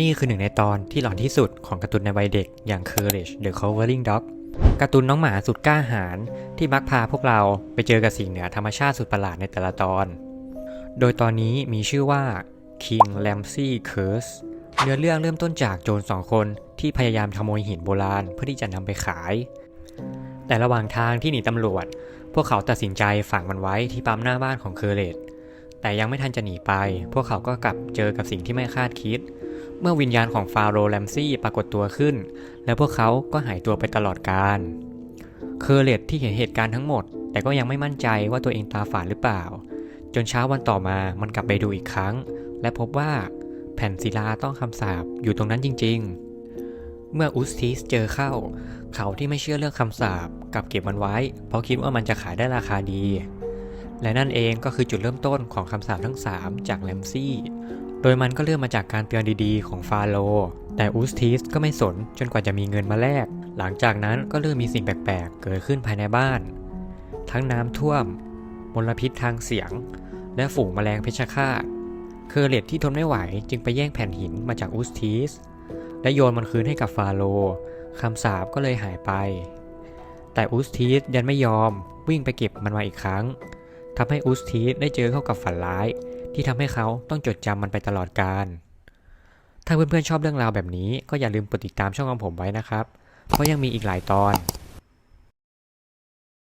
นี่คือหนึ่งในตอนที่หลอนที่สุดของการ์ตูนในวัยเด็กอย่าง Courage the Cowering Dog การ์ตูนน้องหมาสุดกล้าหาญที่มักพาพวกเราไปเจอกับสิ่งเหนือธรรมชาติสุดประหลาดในแต่ละตอน โดยตอนนี้มีชื่อว่า King Ramsey Curse เนื้อเรื่องเริ่มต้นจากโจรสองคนที่พยายามขโมยหินโบราณเพื่อที่จะนำไปขาย แต่ระหว่างทางที่หนีตำรวจ พวกเขาตัดสินใจฝังมันไว้ที่ปั๊มหน้าบ้านของเคอร์เรตแต่ยังไม่ทันจะหนีไป พวกเขาก็กลับเจอกับสิ่งที่ไม่คาดคิดเเมื่อวิญญาณของฟาโรห์แรมซี่ปรากฏตัวขึ้น และพวกเขาก็หายตัวไปตลอดกาลเคอร์เรตที่เห็นเหตุการณ์ทั้งหมด แต่ก็ยังไม่มั่นใจว่าตัวเองตาฝาดหรือเปล่า จนเช้าวันต่อมามันกลับไปดูอีกครั้ง และพบว่าแผ่นศิลาต้องคำสาปอยู่ตรงนั้นจริง ๆ เมื่ออุสติสเจอเข้า เขาที่ไม่เชื่อเรื่องคำสาปกลับเก็บมันไว้ เพราะคิดว่ามันจะขายได้ราคาดีและนั่นเองก็คือจุดเริ่มต้นของคำสาปทั้ง 3 จากแรมซี่ ดยมันก็เริ่มมาจากการเตือนดีๆ ของฟาโรแต่อุสติสก็ไม่สนจนกว่าจะมีเงินมาแลก หลังจากนั้นก็เริ่มมีสิ่งแปลกๆ เกิดขึ้นภายในบ้าน ทั้งน้ำท่วม มลพิษทางเสียง และฝูงแมลงเพชฌฆาต เคอร์เรตที่ทนไม่ไหวจึงไปแย่งแผ่นหินมาจากอุสติสและโยนมันคืนให้กับฟาโรคำสาปก็เลยหายไป แต่อุสทีสยันไม่ยอมวิ่งไปเก็บมันมาอีกครั้ง ทำให้อุสทีสได้เจอเข้ากับฝันร้าย ที่ทำให้เขาต้องจดจำมันไปตลอดกาล ถ้าเพื่อนๆชอบเรื่องราวแบบนี้ก็อย่าลืมกดติดตามช่องของผมไว้นะครับ เพราะยังมีอีกหลายตอน